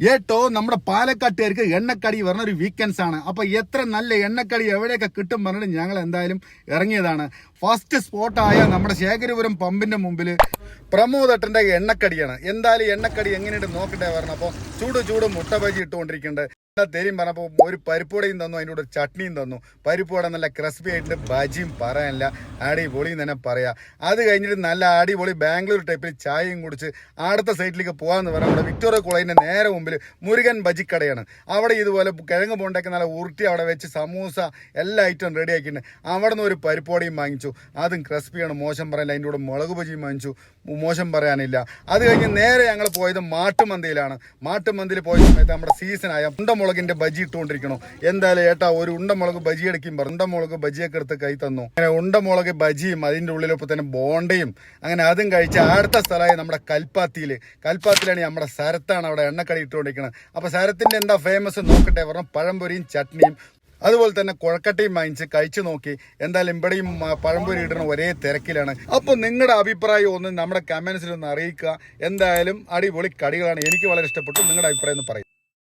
ഏട്ടോ നമ്മുടെ പാലക്കാട്ടുകാർക്ക് എണ്ണക്കടി പറഞ്ഞ ഒരു വീക്കെൻഡ്സ് ആണ്. അപ്പൊ എത്ര നല്ല എണ്ണക്കടി എവിടെയൊക്കെ കിട്ടും പറഞ്ഞിട്ട് ഞങ്ങൾ എന്തായാലും ഇറങ്ങിയതാണ്. ഫസ്റ്റ് സ്പോട്ടായ നമ്മുടെ ശേഖരപുരം പമ്പിന്റെ മുമ്പിൽ പ്രമോദട്ടന്റെ എണ്ണക്കടിയാണ്. എന്തായാലും എണ്ണക്കടി എങ്ങനെയുണ്ട് നോക്കട്ടെ പറഞ്ഞു. അപ്പോൾ ചൂട് ചൂട് മുട്ട ബജി ഇട്ടുകൊണ്ടിരിക്കുന്നുണ്ട്. എല്ലാ തേരും പറഞ്ഞപ്പോൾ ഒരു പരിപ്പുവടയും തന്നു അതിന്റെ കൂടെ ചട്നിയും തന്നു. പരിപ്പുവട നല്ല ക്രിസ്പി ആയിട്ട് ബജിയും പറയാനില്ല അടിപൊളിയും തന്നെ പറയാം. അത് കഴിഞ്ഞിട്ട് നല്ല അടിപൊളി ബാംഗ്ലൂർ ടൈപ്പിൽ ചായയും കുടിച്ച് അടുത്ത സൈറ്റിലേക്ക് പോകാമെന്ന് പറയാം നമ്മുടെ വിക്ടോറിയ കോളേജിന്റെ നേരെ മുമ്പിൽ മുരുകൻ ബജിക്കടയാണ്. അവിടെ ഇതുപോലെ കിഴങ്ങ് പോണ്ടൊക്കെ നല്ല ഉരുട്ടി അവിടെ വെച്ച് സമൂസ എല്ലാ ഐറ്റം റെഡി ആക്കിയിട്ടുണ്ട്. അവിടെ നിന്ന് ഒരു പരിപ്പുവടയും വാങ്ങിച്ചു. അതും ക്രിസ്പിയാണ് മോശം പറയാനില്ല. അതിന്റെ കൂടെ മുളക് ബജിയും വാങ്ങിച്ചു. മോശം പറയാനില്ല. അത് കഴിഞ്ഞ് നേരെ ഞങ്ങൾ പോയത് മാട്ടുമന്തിയിലാണ്. മാട്ടുമന്തിയിൽ പോയ സമയത്ത് നമ്മുടെ സീസണായ ഉണ്ടമുളകിന്റെ ബജി ഇട്ടുകൊണ്ടിരിക്കണോ? എന്തായാലും ഏട്ടാ ഒരു ഉണ്ടമുളക് ബജി അടിക്കും ഉണ്ടമുളക് ബജിയൊക്കെ എടുത്ത് കൈ തന്നു. അങ്ങനെ ഉണ്ടമുളക് ബജിയും അതിന്റെ ഉള്ളിലൊപ്പം തന്നെ ബോണ്ടയും. അങ്ങനെ അതും കഴിച്ച് അടുത്ത സ്ഥലമായി നമ്മുടെ കൽപ്പാത്തിയിൽ കൽപ്പാത്തിയിലാണ് നമ്മുടെ സരത്താണ് അവിടെ എണ്ണക്കടി ഇട്ടുകൊണ്ടിരിക്കുന്നത് അപ്പൊ സരത്തിന്റെ എന്താ ഫേമസ് നോക്കട്ടെ പറഞ്ഞു പഴംപൊരിയും ചട്നിയും. അതുപോലെ തന്നെ കുഴക്കട്ടയും വാങ്ങിച്ച് കഴിച്ചു നോക്കി. എന്തായാലും ഇവിടെയും പഴംപൊരി ഇടണ ഒരേ തിരക്കിലാണ്. അപ്പോൾ നിങ്ങളുടെ അഭിപ്രായം ഒന്ന് നമ്മുടെ കമൻസിൽ ഒന്ന് അറിയിക്കുക. എന്തായാലും അടിപൊളി കടികളാണ്. എനിക്ക് വളരെ ഇഷ്ടപ്പെട്ടു. നിങ്ങളുടെ അഭിപ്രായം ഒന്ന് പറയും